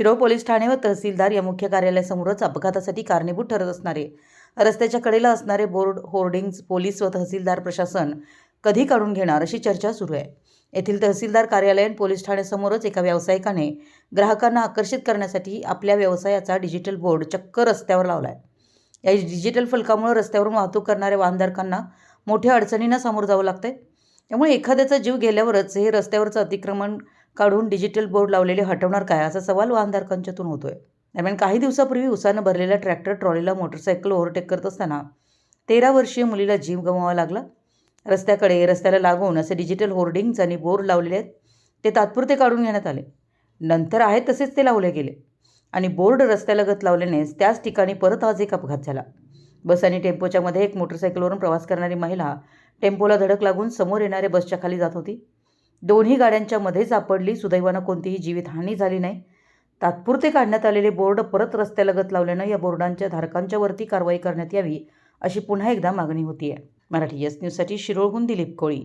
Shirol police Thane व तहसीलदार या मुख्य कार्यालयासमोरच अपघातासाठी कारणीभूत ठरत असणारे. रस्त्याच्या कडेला असणारे बोर्ड होर्डिंग्ज पोलीस व तहसीलदार प्रशासन कधी काढून घेणार अशी चर्चा सुरू आहे. येथील तहसीलदार कार्यालय आणि पोलीस ठाण्यासमोरच एका व्यावसायिकाने ग्राहकांना आकर्षित करण्यासाठी आपल्या व्यवसायाचा डिजिटल बोर्ड चक्क रस्त्यावर लावला आहे या डिजिटल फलकामुळे रस्त्यावरून वाहतूक करणाऱ्या वाहनधारकांना मोठ्या अडचणींना सामोरं जावं लागतंय. त्यामुळे एखाद्याचा जीव गेल्यावरच हे रस्त्यावरचं अतिक्रमण काढून डिजिटल बोर्ड लावलेले हटवणार काय? असा सवाल वाहनधारकांच्यातून होतोय. दरम्यान काही दिवसापूर्वी उसानं भरलेल्या ट्रॅक्टर ट्रॉलीला मोटरसायकल ओव्हरटेक करत असताना तेरा वर्षीय मुलीला जीव गमवावा लागला. रस्त्याकडे रस्त्याला लागून असे डिजिटल होर्डिंग्ज आणि बोर्ड लावलेले आहेत ते तात्पुरते काढून घेण्यात आले. नंतर आहेत तसेच ते लावले गेले आणि बोर्ड रस्त्यालगत लावल्यानेच त्याच ठिकाणी परत आज एक अपघात झाला. बस आणि टेम्पोच्या मध्ये एक मोटरसायकलवरून प्रवास करणारी महिला टेम्पोला धडक लागून समोर येणाऱ्या बसच्या खाली जात होती. दोन्ही गाड्यांच्या मध्ये सापडली. सुदैवानं कोणतीही जीवितहानी झाली नाही. तात्पुरते काढण्यात आलेले बोर्ड परत रस्त्यालगत लावल्यानं या बोर्डांच्या धारकांच्या वरती कारवाई करण्यात यावी अशी पुन्हा एकदा मागणी होती आहे मराठी एस न्यूजसाठी शिरोळहून दिलीप कोळी.